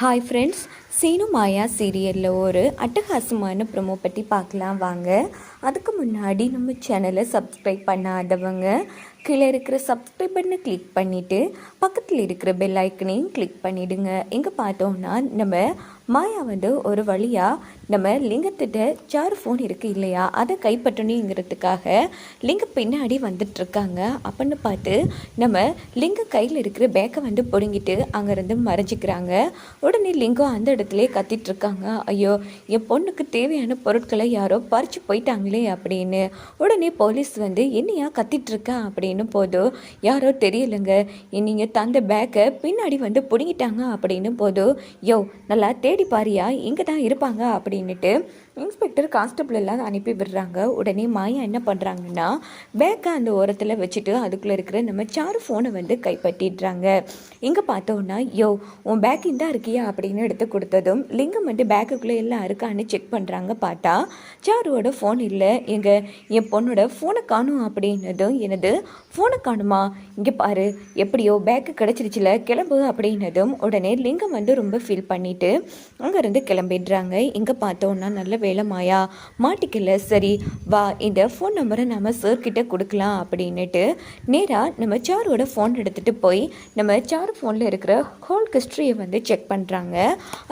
Hi friends, Seenu மாயா சீரியலில் ஒரு அட்டகாசமான ப்ரோமோ பற்றி பார்க்கலாம் வாங்க. அதுக்கு முன்னாடி நம்ம சேனலை சப்ஸ்கிரைப் பண்ணாதவங்க கீழே இருக்கிற சப்ஸ்கிரைப் பண்ணை கிளிக் பண்ணிவிட்டு பக்கத்தில் இருக்கிற பெல் ஐக்கனையும் கிளிக் பண்ணிவிடுங்க எங்கே பார்த்தோம்னா நம்ம மாயா வந்து ஒரு வழியாக நம்ம லிங்கத்திட்ட சார் ஃபோன் இருக்குது இல்லையா? அதை கைப்பற்றணுங்கிறதுக்காக லிங்க பின்னாடி வந்துட்டுருக்காங்க. அப்படின்னு பார்த்து நம்ம லிங்க கையில் இருக்கிற பேக்கை வந்து பிடுங்கிட்டு அங்கேருந்து மறைஞ்சிக்கிறாங்க. உடனே லிங்கம் அந்த இடத்துல கத்திட்டு இருக்காங்க ஐயோ என் பொண்ணுக்கு தேவையான பொருட்களை யாரோ பறிச்சு போயிட்டாங்களே அப்படின்னு. உடனே போலீஸ் வந்து என்னையா கத்திட்டு அப்படின்னு போதும் யாரோ தெரியலைங்க. நீங்கள் தந்த பேக்கை பின்னாடி வந்து பிடுங்கிட்டாங்க. அப்படின்னு போதும் யோ நல்லா தேடி பாரியா? இங்கே தான் இருப்பாங்க. அப்படின்னுட்டு இன்ஸ்பெக்டர் கான்ஸ்டபிள் எல்லாம் அனுப்பி விடுறாங்க. உடனே மாயா என்ன பண்ணுறாங்கன்னா பேக்கை அந்த ஓரத்தில் வச்சுட்டு அதுக்குள்ளே இருக்கிற நம்ம சாரு ஃபோனை வந்து கைப்பற்றிடுறாங்க. இங்கே பார்த்தோன்னா யோ உன் பேக் இந்தா இருக்கியா? அப்படின்னு எடுத்து கொடுத்ததும் லிங்கம் வந்து பேக்குக்குள்ளே எல்லாம் இருக்கான்னு செக் பண்ணுறாங்க பார்த்தா சாருவோட ஃபோன் இல்லை. எங்கள் என் பொண்ணோட ஃபோனை காணும். அப்படின்னதும் எனது ஃபோனை காணுமா? இங்கே பாரு எப்படியோ பேக்கு கிடச்சிருச்சுல கிளம்பு. அப்படின்னதும் உடனே லிங்கம் வந்து ரொம்ப ஃபீல் பண்ணிவிட்டு அங்கேருந்து கிளம்பிடுறாங்க. இங்கே பார்த்தோன்னா நல்ல வேலை மாயா மாட்டிக்கல. சரி வா இந்த ஃபோன் நம்பரை நம்ம சார்கிட்ட கொடுக்கலாம் அப்படின்னுட்டு நேராக நம்ம சாரோட ஃபோன் எடுத்துகிட்டு போய் நம்ம சார் ஃபோனில் இருக்கிற ஹோல் ஹிஸ்ட்ரியை வந்து செக் பண்ணுறாங்க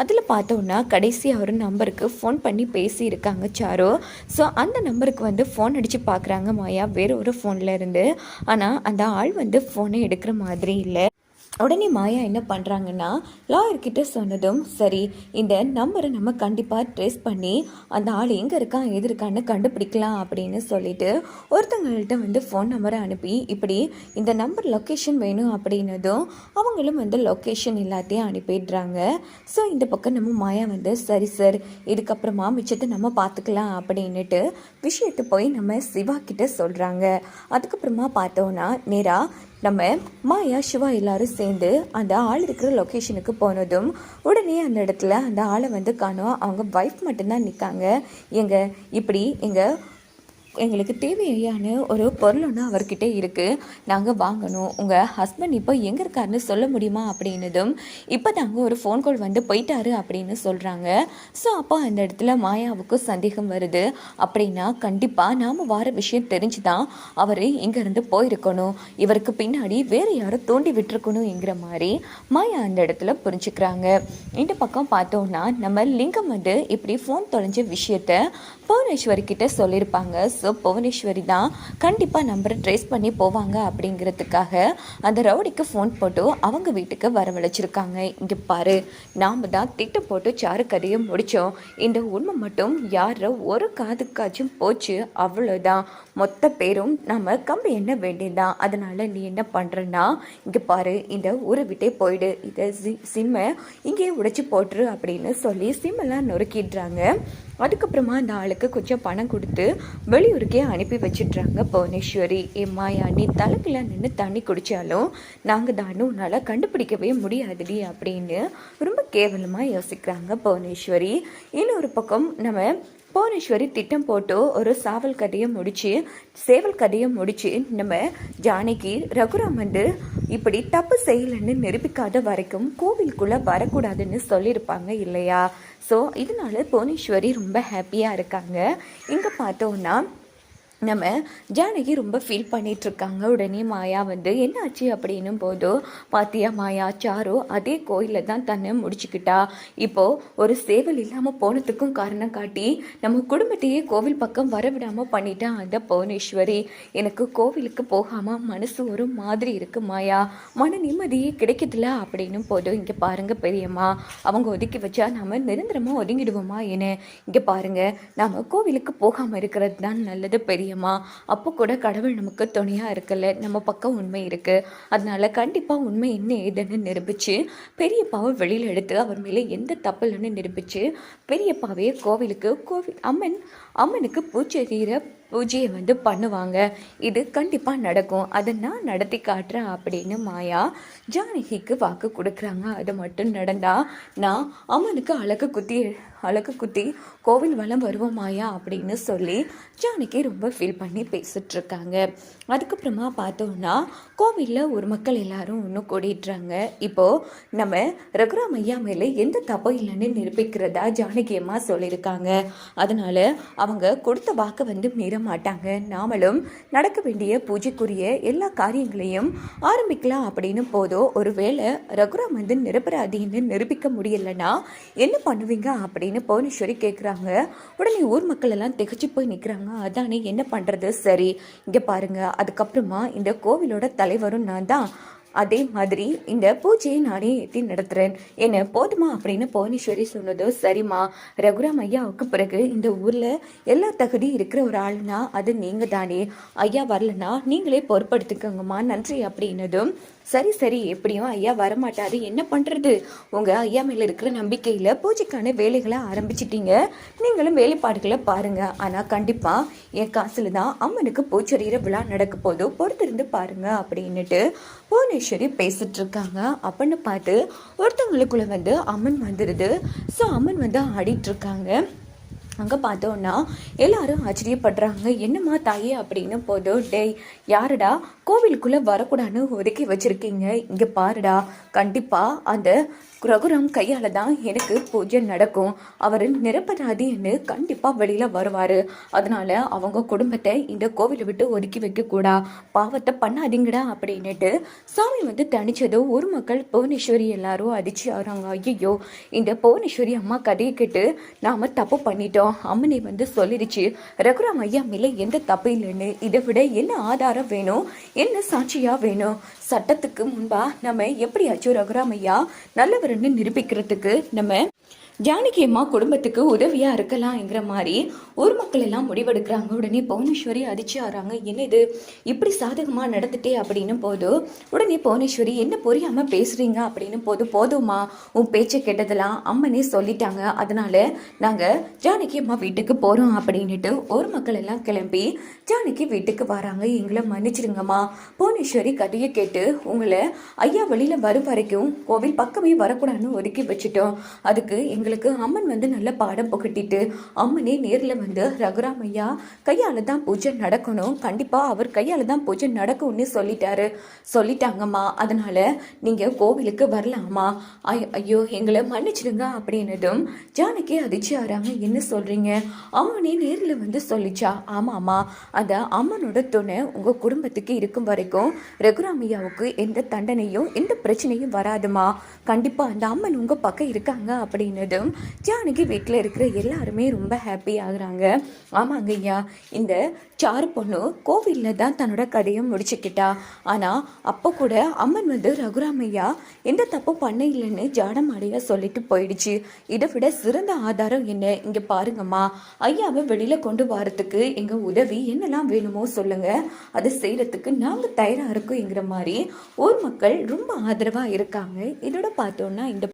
அதில் பார்த்தோன்னா கடைசி ஒரு நம்பருக்கு ஃபோன் பண்ணி பேசியிருக்காங்க சாரு ஸோ அந்த நம்பருக்கு வந்து ஃபோன் அடித்து பார்க்குறாங்க மாயா வேற ஒரு ஃபோனில் இருந்து. ஆனால் அந்த ஆள் வந்து ஃபோனை எடுக்கிற மாதிரி இல்லை. உடனே மாயா என்ன பண்ணுறாங்கன்னா லாயர்கிட்ட சொன்னதும் சரி இந்த நம்பரை நம்ம கண்டிப்பாக ட்ரேஸ் பண்ணி அந்த ஆள் எங்கே இருக்கான் எது இருக்கான்னு கண்டுபிடிக்கலாம் அப்படின்னு சொல்லிட்டு ஒருத்தங்கள்ட்ட வந்து ஃபோன் நம்பரை அனுப்பி இப்படி இந்த நம்பர் லொக்கேஷன் வேணும் அப்படின்னதும் அவங்களும் வந்து லொக்கேஷன் எல்லாத்தையும் அனுப்பிடுறாங்க. ஸோ இந்த பக்கம் நம்ம மாயா வந்து சரி சார் இதுக்கப்புறமா மிச்சத்தை நம்ம பார்த்துக்கலாம் அப்படின்னுட்டு விஷயத்தை போய் நம்ம சிவா கிட்ட சொல்கிறாங்க அதுக்கப்புறமா பார்த்தோன்னா நேராக நம்ம மாயா சிவா எல்லாரும் சேர்ந்து அந்த ஆள் இருக்கிற லொக்கேஷனுக்கு போனதும் உடனே அந்த இடத்துல அந்த ஆளை வந்து காணும். அவங்க ஒய்ஃப் மட்டும்தான் நிற்காங்க எங்கள் இப்படி எங்கள் எங்களுக்கு தேவையான ஒரு பொருள் ஒன்று அவர்கிட்ட இருக்குது நாங்கள் வாங்கணும். உங்கள் ஹஸ்பண்ட் இப்போ எங்கே இருக்காருன்னு சொல்ல முடியுமா அப்படின்னதும் இப்போ தாங்க ஒரு ஃபோன் கால் வந்து போயிட்டாரு அப்படின்னு சொல்கிறாங்க ஸோ அப்போ அந்த இடத்துல மாயாவுக்கு சந்தேகம் வருது. அப்படின்னா கண்டிப்பாக நாம் வார விஷயம் தெரிஞ்சு தான் அவர் இங்கேருந்து போயிருக்கணும். இவருக்கு பின்னாடி வேறு யாரும் தூண்டி விட்டுருக்கணுங்கிற மாதிரி மாயா அந்த இடத்துல புரிஞ்சுக்கிறாங்க. இந்த பக்கம் பார்த்தோம்னா நம்ம லிங்கம் வந்து இப்படி ஃபோன் தொலைஞ்ச விஷயத்த புவனேஸ்வரி கிட்ட சொல்லியிருப்பாங்க. ஸோ புவனேஸ்வரி தான் கண்டிப்பாக நம்பரை ட்ரேஸ் பண்ணி போவாங்க அப்படிங்கிறதுக்காக அந்த ரவுடிக்கு ஃபோன் போட்டு அவங்க வீட்டுக்கு வரவழைச்சிருக்காங்க. இங்கே பாரு நாம் தான் திட்டம் போட்டு சாரு கதையை முடித்தோம் இந்த உண்மை மட்டும் யார ஒரு காதுக்காச்சும் போச்சு அவ்வளோதான் மொத்த பேரும் நம்ம கம்பி என்ன வேண்டியதான் அதனால் நீ என்ன பண்ணுறன்னா இங்கே பாரு இந்த ஊரை விட்டே போயிடு. இதை சி சிம்மை இங்கேயே உடைச்சி போட்டுரு அப்படின்னு சொல்லி சிம்மெல்லாம் நொறுக்கிடுறாங்க. அதுக்கப்புறமா அந்த ஆளுக்கு கொஞ்சம் பணம் கொடுத்து வெளியூருக்கே அனுப்பி வச்சிட்றாங்க புவனேஸ்வரி. ஏ நீ தலைக்கில் நின்று தண்ணி குடித்தாலும் நாங்கள் தானே உன்னால் கண்டுபிடிக்கவே முடியாதுடி அப்படின்னு ரொம்ப கேவலமாக யோசிக்கிறாங்க புவனேஸ்வரி. இன்னொரு பக்கம் நம்ம புவனேஸ்வரி திட்டம் போட்டு ஒரு சாவல் கதையை முடித்து சேவல் கதையை முடித்து நம்ம ஜானகி ரகுராம் வந்து இப்படி தப்பு செய்யலைன்னு நிரூபிக்காத வரைக்கும் கோவிலுக்குள்ளே வரக்கூடாதுன்னு சொல்லியிருப்பாங்க இல்லையா? ஸோ இதனால புவனேஸ்வரி ரொம்ப ஹாப்பியாக இருக்காங்க. இங்கே பார்த்தோன்னா நம்ம ஜானகி ரொம்ப ஃபீல் பண்ணிகிட்ருக்காங்க உடனே மாயா வந்து என்னாச்சு அப்படின்னும் போதும் பாத்தியா மாயா சாரு அதே கோயிலில் தான் தன்னை முடிச்சுக்கிட்டா. இப்போது ஒரு சேவல் இல்லாமல் போனதுக்கும் காரணம் காட்டி நம்ம குடும்பத்தையே கோவில் பக்கம் வரவிடாமல் பண்ணிட்டான் அந்த புவனேஸ்வரி எனக்கு கோவிலுக்கு போகாமல் மனசு ஒரு மாதிரி இருக்குது மாயா. மன நிம்மதியே கிடைக்குதுல அப்படின்னும் போதும் இங்கே பாருங்கள் பெரியம்மா அவங்க ஒதுக்கி வச்சா நம்ம நிரந்தரமாக ஒதுங்கிடுவோமா என்ன? இங்கே பாருங்க நாம் கோவிலுக்கு போகாமல் இருக்கிறது தான் நல்லது பெரிய பெரியம்மா அப்போ கூட கடவுள் நமக்கு துணையாக இருக்கல. நம்ம பக்கம் உண்மை இருக்குது அதனால கண்டிப்பாக உண்மை என்ன ஏதுன்னு நிரூபித்து பெரியப்பாவை வெளியில் எடுத்து அவர் மேலே எந்த தப்பு இல்லைன்னு நிரூபித்து பெரியப்பாவே கோவிலுக்கு கோவில் அம்மன் அம்மனுக்கு பூச்செறிகிற பூஜையை வந்து பண்ணுவாங்க. இது கண்டிப்பாக நடக்கும். அதை நான் நடத்தி காட்டுறேன் அப்படின்னு மாயா ஜானகிக்கு வாக்கு கொடுக்குறாங்க. அது மட்டும் நடந்தால் நான் அம்மனுக்கு அழகு குத்தி அழகு குத்தி கோவில் வளம் வருவோம் மாயா அப்படின்னு சொல்லி ஜானகி ரொம்ப ஃபீல் பண்ணி பேசிகிட்ருக்காங்க அதுக்கப்புறமா பார்த்தோம்னா கோவிலில் ஒரு மக்கள் எல்லாரும் ஒன்று கூடிடுறாங்க. இப்போது நம்ம ரகுராம் ஐயா மேலே எந்த தப்பும் இல்லைன்னு நிரூபிக்கிறதா ஜானகி அம்மா சொல்லியிருக்காங்க. அதனால் அவங்க கொடுத்த வாக்கை வந்து மீற மாட்டாங்க நாமளும் நடக்க வேண்டிய பூஜைக்குரிய எல்லா காரியங்களையும் ஆரம்பிக்கலாம் அப்படின்னு போதோ ஒருவேளை ரகுராம் வந்து நிரபராதின்னு நிரூபிக்க முடியலன்னா என்ன பண்ணுவீங்க அப்படின்னு புவனேஸ்வரி கேட்குறாங்க உடனே ஊர் மக்கள் எல்லாம் திகச்சு போய் நிற்கிறாங்க அதானே என்ன பண்ணுறது சரி இங்கே பாருங்க. அதுக்கப்புறமா இந்த கோவிலோட தலைவரும் நான் தான். அதே மாதிரி இந்த பூஜையை நானே ஏற்றி நடத்துகிறேன் என்ன போதுமா? அப்படின்னு புவனேஸ்வரி சொன்னதோ சரிம்மா. ரகுராம் ஐயாவுக்கு பிறகு இந்த ஊரில் எல்லா தகுதி இருக்கிற ஒரு ஆள்னா அது நீங்கள் தானே ஐயா வரலனா நீங்களே பொறுப்படுத்திக்கோங்கம்மா நன்றி அப்படின்னதும் சரி சரி எப்படியும் ஐயா வரமாட்டாரு. என்ன பண்ணுறது உங்கள் ஐயா மேலே இருக்கிற நம்பிக்கையில் பூஜைக்கான வேலைகளை ஆரம்பிச்சிட்டீங்க. நீங்களும் வேலைப்பாடுகளை பாருங்கள் ஆனால் கண்டிப்பாக என் காசில் தான் அம்மனுக்கு பூச்சொரியிற விழா நடக்க போதோ பொறுத்திருந்து பாருங்கள் அப்படின்னுட்டு புவனேஸ்வர் பேசிட்டு இருக்காங்க அப்படின்னு பார்த்து ஒருத்தவங்களுக்குள்ள வந்து அம்மன் வந்துடுது ஸோ அம்மன் வந்து ஆடிட்டு இருக்காங்க அங்கே பார்த்தோன்னா எல்லாரும் ஆச்சரியப்படுறாங்க. என்னம்மா தாயே அப்படின்னு போதும். டேய் யாருடா? கோவிலுக்குள்ளே வரக்கூடாதுன்னு ஒதுக்கி வச்சுருக்கீங்க. இங்கே பாருடா. கண்டிப்பாக அந்த ரகுராம் கையால் தான் எனக்கு பூஜை நடக்கும். அவர் நிரப்பராதின்னு கண்டிப்பாக வெளியில் வருவார். அதனால் அவங்க குடும்பத்தை இந்த கோவிலை விட்டு ஒதுக்கி வைக்கக்கூடா. பாவத்தை பண்ணாதீங்கடா அப்படின்னுட்டு சாமி வந்து தனிச்சதும் ஒரு மக்கள் புவனேஸ்வரி எல்லாரும் அதிர்ச்சி ஆகிறாங்க ஐயோ இந்த புவனேஸ்வரி அம்மா கதையை கேட்டு நாம் தப்பு பண்ணிட்டோம். அம்மனை வந்து சொல்லிடுச்சு ரகுராம் ஐயா மேலே எந்த தப்பு இல்லைன்னு. இதை விட என்ன ஆதாரம் வேணும்? என்ன சாட்சியாக வேணும்? சட்டத்துக்கு முன்பாக நம்ம எப்படியாச்சும் ராஜு ரகுராமையா நல்லவர்னு நிரூபிக்கிறதுக்கு நம்ம ஜானகி அம்மா குடும்பத்துக்கு உதவியாக இருக்கலாம்ங்கிற மாதிரி ஊர் மக்கள் எல்லாம் முடிவெடுக்கிறாங்க. உடனே புவனேஸ்வரி அதிர்ச்சி ஆகிறாங்க என்ன இது? இப்படி சாதகமாக நடந்துட்டே அப்படின்னு போது உடனே புவனேஸ்வரி என்ன புரியாமல் பேசுகிறீங்க அப்படின்னு போது போதுமா உன் பேச்சை கெட்டதெல்லாம் அம்மனே சொல்லிட்டாங்க. அதனால நாங்கள் ஜானகி அம்மா வீட்டுக்கு போகிறோம் அப்படின்னுட்டு ஊர் மக்கள் எல்லாம் கிளம்பி ஜானகி வீட்டுக்கு வராங்க. எங்களை மன்னிச்சிருங்கம்மா புவனேஸ்வரி கதையை கேட்டு உங்களை ஐயா வெளியில் வரும் வரைக்கும் கோவில் பக்கமே வரக்கூடாதுன்னு ஒதுக்கி வச்சுட்டோம். அதுக்கு எங்கள் எங்களுக்கு அம்மன் வந்து நல்ல பாடம் புகட்டிட்டு அம்மனே நேரில் வந்து ரகுராமையா கையால் தான் பூஜை நடக்கணும். கண்டிப்பாக அவர் கையால் தான் பூஜை நடக்கும்னு சொல்லிட்டாரு. சொல்லிட்டாங்கம்மா. அதனால் நீங்கள் கோவிலுக்கு வரலாமா? ஐயோ எங்களை மன்னிச்சிடுங்க அப்படின்னதும் ஜானகி அதிர்ச்சி ஆறாங்க என்ன சொல்கிறீங்க அம்மனே நேரில் வந்து சொல்லிச்சா? ஆமாம்மா. அந்த அம்மனோட துணை உங்கள் குடும்பத்துக்கு இருக்கும் வரைக்கும் ரகுராமையாவுக்கு எந்த தண்டனையும் எந்த பிரச்சனையும் வராதுமா கண்டிப்பாக அந்த அம்மன் உங்கள் பக்கம் இருக்காங்க அப்படின்னது அப்படின்னதும் ஜானகி வீட்டில் இருக்கிற எல்லாருமே ரொம்ப ஹாப்பி ஆகுறாங்க. ஆமாங்க ஐயா இந்த சாரு பொண்ணு கோவிலில் தான் தன்னோட கதையை முடிச்சுக்கிட்டா. ஆனால் அப்போ கூட அம்மன் வந்து ரகுராமையா எந்த தப்பும் பண்ண இல்லைன்னு ஜாடமாடையா சொல்லிட்டு போயிடுச்சு. இதை விட சிறந்த ஆதாரம் என்ன? இங்கே பாருங்கம்மா. ஐயாவை வெளியில் கொண்டு வரத்துக்கு எங்கள் உதவி என்னெல்லாம் வேணுமோ சொல்லுங்க. அதை செய்கிறதுக்கு நாங்கள் தயாராக இருக்கோங்கிற மாதிரி ஊர் மக்கள் ரொம்ப ஆதரவாக இருக்காங்க. இதோட பார்த்தோன்னா இந்த